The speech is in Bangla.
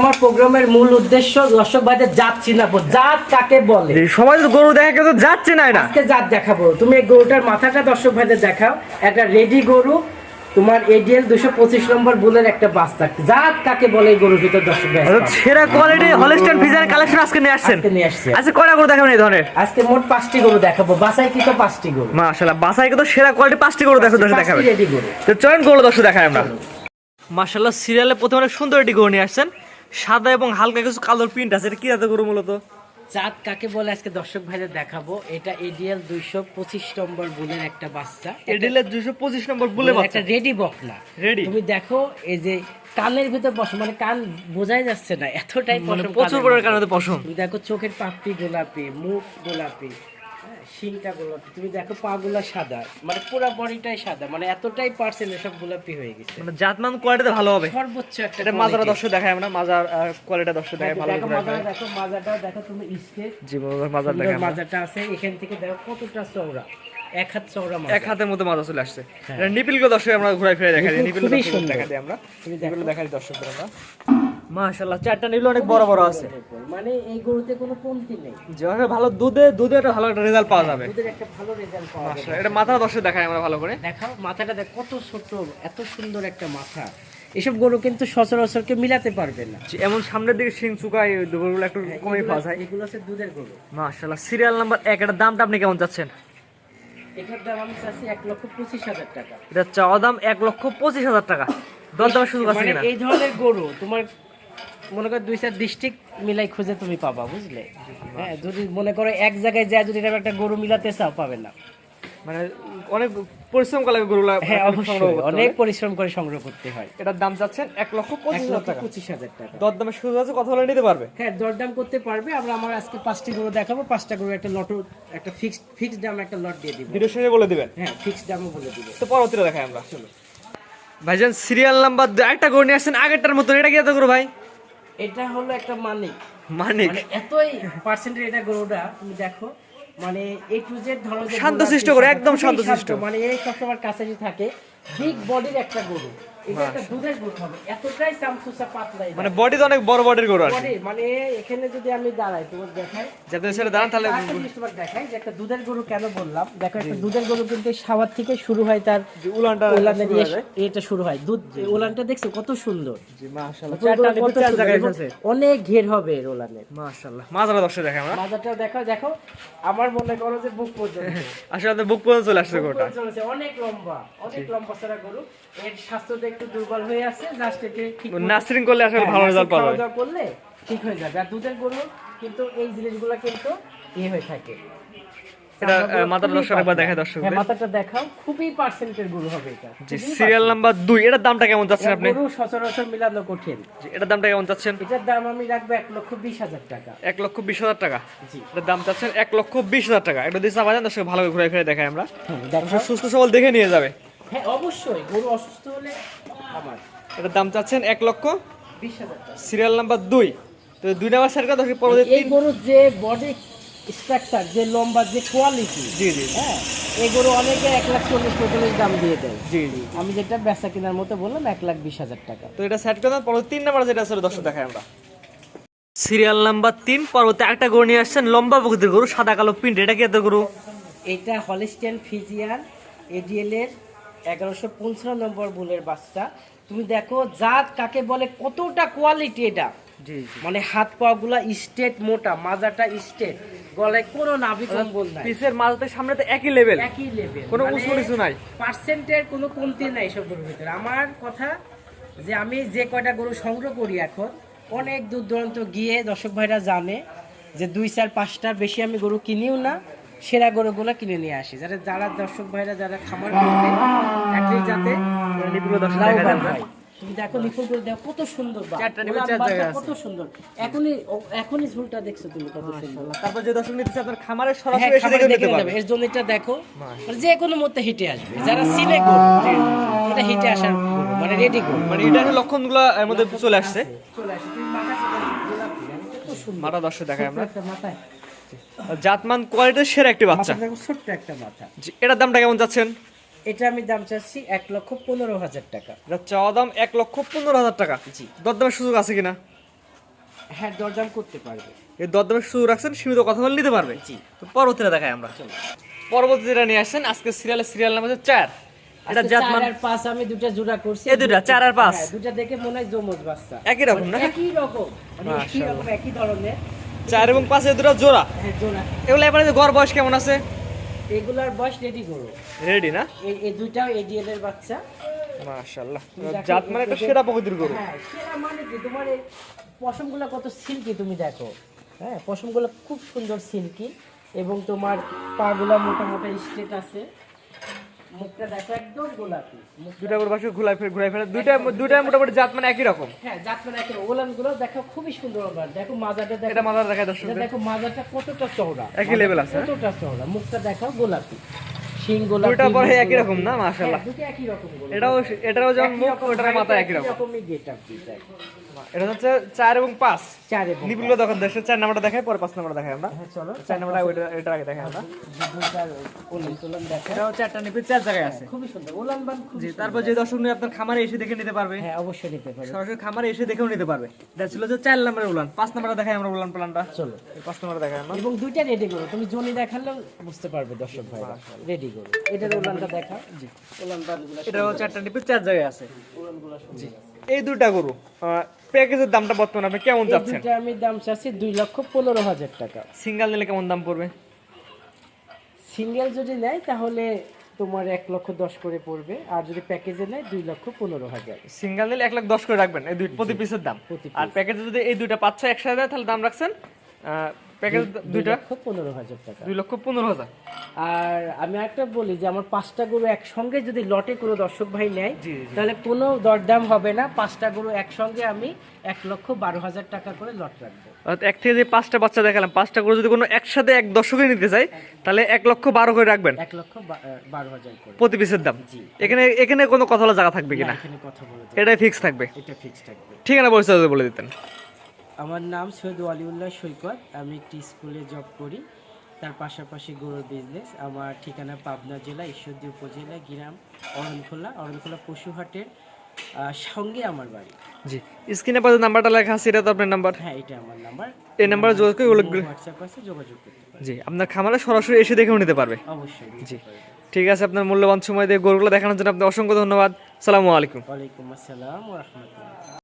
আমার প্রোগ্রামের মূল উদ্দেশ্য দর্শক ভাইদের জাত চিনাবো জাত কাকে বলে? সবাই তো গরু দেখা কিন্তু যাচ্ছে না আজকে জাত দেখাবো। তুমি এই গরুটার মাথাটা দর্শক ভাইদের দেখাও। একটা রেডি গরু তোমার এডিএল দুশো পঁচিশ নম্বর বুলের একটা বাস্তা জাত কাকে বলে এই গরুর ভিতর দর্শক ভাই সেরা কোয়ালিটি হলিস্টাইন ফিজার কালেকশন আজকে নিয়ে আসছেন। আজকে নিয়ে আসছি। আজকে কয়টা গরু দেখাবেন এই ধরনের? আজকে মোট পাঁচটি গরু দেখাবো। বাসাই কি তো পাঁচটি গরু। মাশাআল্লাহ বাসায় কিন্তু সেরা কোয়ালিটি পাঁচটি গরু দেখো দর্শক দেখাবেন। রেডি গরু। তো চয়ন গরু দর্শক দেখাই আমরা। মাশাআল্লাহ সিরিয়ালে প্রথমে সুন্দর একটি গরু নিয়ে আসছেন। সাদা এবং হালকা কিছু কালোর প্রিন্ট আছে এটা কি জাতের গরু মূলত? জাত কাকে বলে আজকে দর্শক ভাইদের দেখাবো। এটা এডিএল দুইশো পঁচিশ নম্বর বুলের একটা বাচ্চা। এডিলের দুশো পঁচিশ নম্বর বলে একটা রেডি বকনা। Ready? তুমি দেখো এই যে কানের ভিতর বসে মানে কান বোঝাই যাচ্ছে না এতটাই মানে পশম প্রচুর বড়। কারণে পশম। তুমি দেখো চোখের পাপড়ি গোলাপি মুখ গোলাপি। শিংটা গোলাপি তুমি দেখো পা গুলা সাদা মানে পুরো বডিটাই সাদা মানে এতটাই পার্সেন্ট এসব গোলাপি হয়ে গেছে। মানে জাতমান কোয়ালিটিতে ভালো হবে। সর্বোচ্চ একটা এটা মাজারা। দর্শক দেখাই আমরা মাজার কোয়ালিটি দর্শক দেখাই ভালো দেখো মাজাটা দেখো মাজাটা দেখো তুমি স্টেট জি মাজার দেখাই আমরা। মাজাটা আছে এখান থেকে দেখো কতটা চওড়া এক হাত চওড়া মাজা এক হাতের মধ্যে মাজা চলে আসছে। এটা নিপিলগুলো দর্শক আমরা ঘুরাই ফিরে দেখাই নিপিল দর্শক দেখাই আমরা। তুমি দেখো। নিপিল দেখাই দর্শকদের আমরা। মাশাআল্লাহ চারটা নিপিল অনেক বড় বড় আছে। মানে এই গরুতে কোনো কমতি নেই। যেভাবে ভালো দুধে দুধে একটা ভালো একটা রেজাল্ট পাওয়া যাবে। ওদের একটা ভালো রেজাল্ট পাওয়া যাবে। এটা মাথা দর্শক দেখাই আমরা ভালো করে। দেখাও মাথাটা দেখ কত ছোট এত সুন্দর একটা মাথা। এসব গরু কিন্তু সচরাচর কেউ মিলাতে পারবে না। এমন সামনের দিকে শিং চুকাই গরুগুলো একটু কমই পাওয়া যায়। এগুলো হচ্ছে দুধের গরু। মাশাআল্লাহ সিরিয়াল নাম্বার এক এটার দামটা আপনি কেমন চাচ্ছেন? এটার দাম আমি চাচ্ছি এক লক্ষ পঁচিশ হাজার টাকা। এটা চাওয়া দাম এক লক্ষ পঁচিশ হাজার টাকা। দর দামের সুযোগ আছে মানে এই ধরনের গরু তোমার মনে করো দুই চার ডিস্ট্রিক্ট মিলাই খুঁজে তুমি পাবা বুঝলে? হ্যাঁ যদি মনে করো এক জায়গায় যায় যদি এরকম একটা গরু মিলাতে চাও পাবে না। মানে অনেক পরিশ্রম করা লাগে গরুগুলা হ্যাঁ অবশ্যই। অনেক পরিশ্রম করে সংগ্রহ করতে হয়। এটার দাম চাচ্ছেন এক লক্ষ পঁচিশ হাজার টাকা। পঁচিশ হাজার টাকা। দর দামের সুযোগ আছে কথা বলে নিতে পারবে? হ্যাঁ দরদাম করতে পারবে। আমরা আমার আজকে পাঁচটি গরু দেখাবো। পাঁচটা গরু একটা লট একটা ফিক্সড ফিক্সড দাম একটা লট দিয়ে দিব। ভিডিও শেষে বলে দিবেন। হ্যাঁ ফিক্সড দামও বলে দিব। তো পরবর্তীতে দেখাই আমরা। চলো। ভাইজান সিরিয়াল নাম্বার একটা গরু নিয়ে আসছেন আগেরটার মতন। এটা কি এত গরু ভাই? এটা হলো একটা মানিক। মানিক। মানে এতই পার্সেন্টেজ এটা গরুটা তুমি দেখো। মানে এই টু জেড ধরো শান্তশিষ্ট করে, একদম শান্তশিষ্ট। মানে এই সবসময় কাছাকাছি থাকে বিগ বডির একটা গরু। এটা একটা দুধের গরু হবে। এতটাই চামচুসা পাতলা মানে বডি তো অনেক বড় বডির গরু আর মানে এখানে যদি আমি দাঁড়াই তোমার দেখাই। যাতে ছেড়ে দাঁড়ান তাহলে আরেকটা দেখাই যে একটা দুধের গরু কেন বললাম? দেখো একটা দুধের গরু কিন্তু সাওয়ার থেকে শুরু হয় তার যে উলানটা উলানের শুরু হয়ে ইয়ে- যায়। এটা শুরু হয়। দুধ উলানটা দেখছ কত সুন্দর? জি মাশাআল্লাহ। দুধ চারটা কত নিপি চার সুন্দর। জায়গায় আছে। অনেক ঘের হবে এর উলানের মাশাআল্লাহ। মাজারা দর্শক দেখাই আমরা। মাজাটা দেখো দেখো আমার মনে করো যে বুক পর্যন্ত। আসলে বুক পর্যন্ত চলে আসছে গরুটা। অনেক লম্বা অনেক লম্বা গরু। এর স্বাস্থ্যটা একটু দুর্বল হয়ে আছে জাস্ট একে ঠিক নার্সিং করলে আসলে হ্যাঁ, ভালো রেজাল্ট পাওয়া দাওয়া করলে ঠিক হয়ে যাবে। আর দুধের গরু কিন্তু এই জিনিসগুলো কিন্তু ইয়ে হয়ে থাকে। মাথাটা। হ্যাঁ, মাথাটা দেখাও। খুবই পার্সেন্টের গরু হবে এটা। জি সিরিয়াল নাম্বার দুই। এটার দামটা কেমন চাচ্ছেন এটা আপনি? গরু সচরাচর মিলানো কঠিন। এটার দামটা কেমন চাচ্ছেন? এটার দাম আমি রাখব লক্ষ বিশ হাজার টাকা। এক লক্ষ বিশ হাজার টাকা। জি। এটার দাম চাচ্ছেন এক লক্ষ বিশ হাজার টাকা। এটা দর্শক ভালো করে ঘুরে ফিরে দেখাই আমরা। হ্যাঁ, দর্শক সুস্থ সবল দেখে নিয়ে যাবে। হ্যাঁ অবশ্যই গরু অসুস্থ হলে আমার। এটার দাম চাচ্ছেন এক লক্ষ বিশ হাজার সিরিয়াল নাম্বার দুই। তো দুই নাম্বার এই যে বডি স্ট্রাকচার যে লম্বা যে কোয়ালিটি জি জি হ্যাঁ এই গরু অনেকে এক লাখ চল্লিশ পঁয়তাল্লিশ দাম দিয়ে দেয়। জি জি। আমি যেটা বেচা কেনার মতো বললাম এক লাখ বিশ হাজার টাকা। তো এটা সেট করে দেন পরবর্তী তিন নাম্বার যেটা আছে দর্শক দেখাই আমরা। সিরিয়াল নাম্বার তিন পরবর্তী একটা গরু নিয়ে আসছেন লম্বা প্রকৃতির গরু সাদা কালো প্রিন্ট এটা কি এত গরু? এটা হলিস্টেন ফিজিয়ান এডিএল এর এগারোশো পঞ্চান্ন নম্বর বুলের বাচ্চা। তুমি দেখো জাত কাকে বলে কতটা কোয়ালিটি এটা। মানে হাত পা গুলা স্টেট মোটা মাজাটা স্টেট গলায় কোনো নাভি কম্বল নাই। পিসের মাঝতে সামনে তো একই লেভেল একই লেভেল কোনো উঁচু নিচু নাই। পার্সেন্টের কোনো কমতি নাই সব গরুর ভিতরে। আমার কথা যে আমি যে কয়টা গরু সংগ্রহ করি এখন অনেক দূর দূরান্ত গিয়ে দর্শক ভাইরা জানে যে দুই চার পাঁচটার বেশি আমি গরু কিনিও না। সেরা গরুগুলো কিনে নিয়ে আসি। যারা যারা দর্শক ভাইরা যারা খামার করবে যাতে লাভবান। হয়। তুমি দেখো নিপুণ করে দেখো কত সুন্দর বাল। চারটা নিপুণ গোলাপ চার বালটা জায়গায় আছে। কত সুন্দর। এখনই এখনই ঝুলটা দেখছ তুমি কত সুন্দর। তারপর যে দর্শক নিতে আপনার খামারে হ্যাঁ, সরাসরি এসে দেখে দেখে নিতে পারবে। এর জন্য এটা দেখো মানে যে কোনো মধ্যে হিটে আসবে। যারা সিলে এটা হিটে আসার মানে রেডি মানে এটা লক্ষণগুলো এর মধ্যে চলে আসছে। চলে মাথা মানে মাথা দর্শক দেখাই আমরা। মাথায়। জাতমান কোয়ালিটির সেরা একটি বাচ্চা। ছোট্ট একটা মাথা। এটার দামটা কেমন যাচ্ছেন? এটা আমি দাম চাচ্ছি এক লক্ষ পনেরো হাজার টাকা। এটা চাওয়া দাম এক লক্ষ পনেরো হাজার টাকা। জি। দরদামের সুযোগ আছে কিনা? হ্যাঁ দরদাম করতে পারবে। এই দরদামের সুযোগ রাখছেন সীমিত কথা বলে নিতে পারবে। জি। তো পরবর্তীটা দেখাই আমরা। পরবর্তী যেটা নিয়ে আসছেন আজকে সিরিয়ালে সিরিয়াল নাম হচ্ছে চার। এটা জাতমান আর পাঁচ আমি দুটা জোড়া করছি। এই দুটা, চার আর পাঁচ? হ্যাঁ, দুটা দেখে মনে হয় জমজ বাচ্চা। একই রকম না? মানে একই রকম। মানে একই রকম একই ধরনের। চার এবং পাঁচে দুটো জোড়া? হ্যাঁ জোড়া। এগুলো এবারে গড় বয়স কেমন আছে? এগুলার বয়স রেডি করো রেডি না? এই এই দুইটাও এডিএল এর বাচ্চা। মাশাআল্লাহ। জাত মানে একটা সেরা প্রকৃতির গরু। হ্যাঁ সেরা মানে কি? তোমার পশমগুলো কত সিল্কি তুমি দেখো। হ্যাঁ পশমগুলো খুব সুন্দর সিল্কি। এবং তোমার পাগুলা মোটা মোটা স্ট্রেট আছে। মুখটা দেখো একদম গোলাপি। দুটা গরু বাসে ঘুরাই ফেলে ঘুরাই ফেলে দুইটা দুইটা মোটামুটি জাত মানে একই রকম। হ্যাঁ যাত্রা দেখো ওলানগুলো দেখো খুবই সুন্দর ওলান। দেখো মাজাটা দেখো এটা মাথার দেখায় এটা দেখো মাজাটা কতটা চওড়া। একই level আছে? কতটা চওড়া। মুখটা দেখো গোলাপি। শিং গোলাপি দুইটা পরে একই রকম না? মাশাআল্লাহ। দুটো একই রকম এটাও এটাও যেমন মুখ ওটার মাথা একই রকম। এটা হচ্ছে চার এবং পাঁচ। চার এবং নিপুগুলো দেখেন দেশের চার নাম্বারটা দেখাই পরে পাঁচ নাম্বারটা দেখাই আমরা। হ্যাঁ চলো। চার নাম্বারটা ওইটা এটার আগে দেখাই আমরা। দেখো এটাও চারটা নিপি চার জায়গায় আছে। খুবই সুন্দর ওলান বান জি তারপর যে দর্শক নিয়ে আপনার খামারে এসে দেখে নিতে পারবে। হ্যাঁ অবশ্যই নিতে পারবে। সরাসরি খামারে এসে দেখেও নিতে পারবে। এটা ছিল যে চার নাম্বারের উলান পাঁচ নাম্বারটা দেখাই আমরা উলান প্লানটা চলো। পাঁচ নাম্বারটা দেখাই আমরা। এবং দুইটা রেডি করো। তুমি জনি দেখালেও বুঝতে পারবে দর্শক ভাই রেডি করো। এটার ওলানটা দেখা জি। ওলান বানগুলো এটাও চারটা নিপি চার জায়গায় আছে। ওলানগুলো জি। এই দুইটা গরু প্যাকেজের দামটা বর্তমানে আপনি কেমন যাচ্ছেন চাচ্ছেন? দুইটা আমি দাম চাচ্ছি দুই লক্ষ পনেরো হাজার টাকা। সিঙ্গেল নিলে কেমন দাম পড়বে? সিঙ্গেল যদি নেয় তাহলে তোমার এক লক্ষ দশ করে পড়বে আর যদি প্যাকেজে নেয় দুই লক্ষ পনেরো হাজার। সিঙ্গেল নিলে এক লক্ষ দশ করে রাখবেন এই দুই প্রতি পিসের দাম। আর প্যাকেজে যদি এই দুইটা পাঁচ ছয় একসাথে দেয় তাহলে দাম রাখছেন প্যাকেজ দুই দুইটা? লক্ষ পনেরো হাজার টাকা। দুই লক্ষ পনেরো হাজার। আর আমি একটা বলি যে আমার পাঁচটা গরু একসঙ্গে যদি লটে কোনো দর্শক ভাই নেয়। তাহলে কোনো দরদাম হবে না। পাঁচটা গরু একসঙ্গে আমি এক লক্ষ বারো হাজার টাকা করে লট রাখব। এক থেকে যে পাঁচটা বাচ্চা দেখালাম পাঁচটা করে যদি কোনো একসাথে এক দশকে নিতে চাই তাহলে এক লক্ষ বারো করে রাখবেন। এক লক্ষ বারো হাজার প্রতি পিসের দাম? এখানে এখানে কোনো কথা বলা জায়গা থাকবে কিনা। এটাই ফিক্স থাকবে। এটা ফিক্স থাকবে। ঠিকানা পরিচয় বলে দিতেন। আমার নাম সৈয়দ ওয়ালিউল্লাহ সৈকত। আমি একটি স্কুলে জব করি। তার পাশাপাশি গরুর বিজনেস আমার ঠিকানা পাবনা জেলা ঈশ্বরদী উপজেলা গ্রাম অরণখোলা। অরণখোলা পশুহাটের সঙ্গে আমার বাড়ি। জি। স্ক্রিনে পাশে নাম্বারটা লেখা আছে এটা তো আপনার নাম্বার? হ্যাঁ এটা আমার নাম্বার। এই নাম্বারে যোগাযোগ করে হোয়াটসঅ্যাপ আছে যোগাযোগ করতে পারেন। জি আপনার খামারে সরাসরি এসে দেখেও নিতে পারবে। অবশ্যই জি। ঠিক আছে আপনার মূল্যবান সময় দিয়ে গরুগুলো দেখানোর জন্য আপনার অসংখ্য ধন্যবাদ। সালামু আলাইকুম। ওয়ালাইকুম আসসালাম রহমতুল্লাহ।